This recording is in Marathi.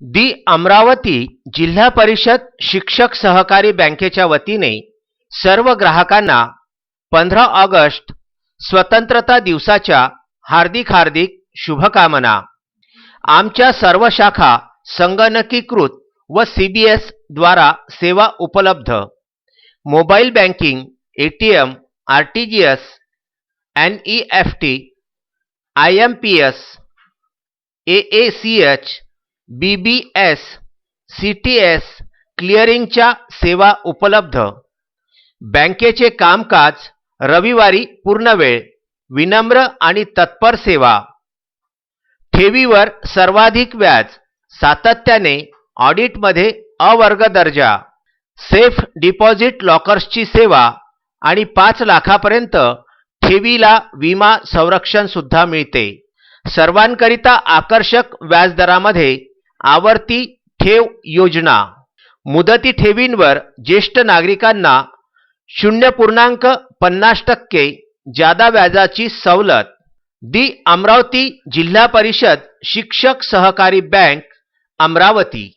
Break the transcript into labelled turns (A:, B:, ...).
A: दी अमरावती जिल्हा परिषद शिक्षक सहकारी बँकेच्या वतीने सर्व ग्राहकांना पंधरा ऑगस्ट स्वतंत्रता दिवसाच्या हार्दिक हार्दिक शुभकामना. आमच्या सर्व शाखा संगणकीकृत व सी बी एस द्वारा सेवा उपलब्ध. Mobile banking A T M R T G S N E F T I M P S A A C H B B S C T S क्लिअरिंगच्या सेवा उपलब्ध. बँकेचे कामकाज रविवारी पूर्ण वेळ विनम्र आणि तत्पर सेवा. ठेवीवर सर्वाधिक व्याज सातत्याने ऑडिटमध्ये अवर्ग दर्जा. सेफ डिपॉझिट लॉकर्सची सेवा आणि पाच लाखापर्यंत ठेवीला विमा संरक्षणसुद्धा मिळते. सर्वांकरिता आकर्षक व्याजदरामध्ये आवर्ती ठेव योजना. मुदती ठेवींवर ज्येष्ठ नागरिकांना शून्य पूर्णांक पन्नास टक्के जादा व्याजाची सवलत. दी अमरावती जिल्हा परिषद शिक्षक सहकारी बँक अमरावती.